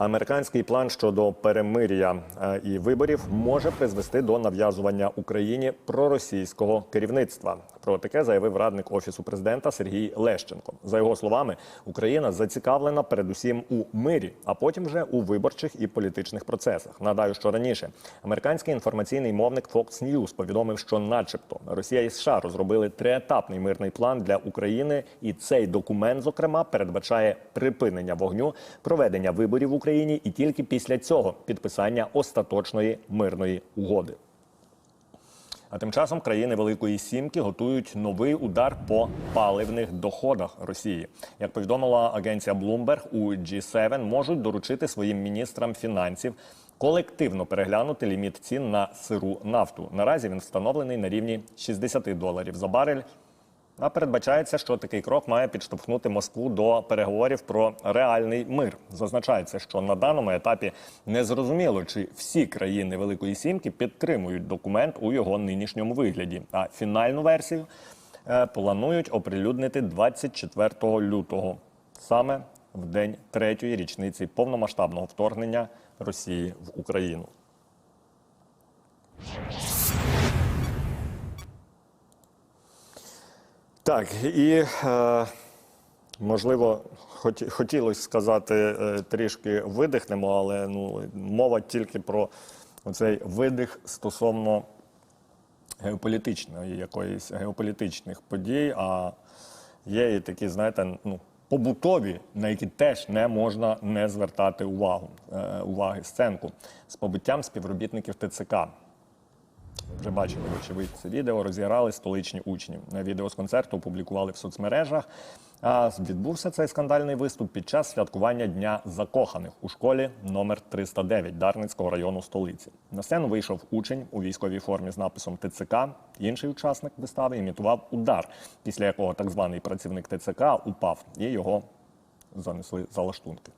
Американський план щодо перемир'я е, і виборів може призвести до нав'язування Україні проросійського керівництва. Про таке заявив радник офісу президента Сергій Лещенко. За його словами, Україна зацікавлена передусім у мирі, а потім вже у виборчих і політичних процесах. Нагадаю, що раніше американський інформаційний мовник Fox News повідомив, що, начебто, Росія і США розробили триетапний мирний план для України, і цей документ, зокрема, передбачає припинення вогню, проведення виборів в Україні і тільки після цього підписання остаточної мирної угоди. А тим часом країни Великої Сімки готують новий удар по паливних доходах Росії. Як повідомила агенція Bloomberg, у G7 можуть доручити своїм міністрам фінансів колективно переглянути ліміт цін на сиру нафту. Наразі він встановлений на рівні 60 доларів за барель. А передбачається, що такий крок має підштовхнути Москву до переговорів про реальний мир. Зазначається, що на даному етапі не зрозуміло, чи всі країни Великої Сімки підтримують документ у його нинішньому вигляді. А фінальну версію е, планують оприлюднити 24 лютого, саме в день третьої річниці повномасштабного вторгнення Росії в Україну. Так, і е, можливо, хоті, хотілося сказати е, трішки видихнемо, але ну, мова тільки про цей видих стосовно геополітичної якоїсь геополітичних подій. А є і такі, знаєте, ну. Побутові, на які теж не можна не звертати увагу е, уваги сценку з побиттям співробітників ТЦК. Вже бачили, вочевидь, це відео розіграли столичні учні. Відео з концерту опублікували в соцмережах. А відбувся цей скандальний виступ під час святкування Дня закоханих у школі номер 309 Дарницького району столиці. На сцену вийшов учень у військовій формі з написом ТЦК. Інший учасник вистави імітував удар, після якого так званий працівник ТЦК упав і його занесли за лаштунки.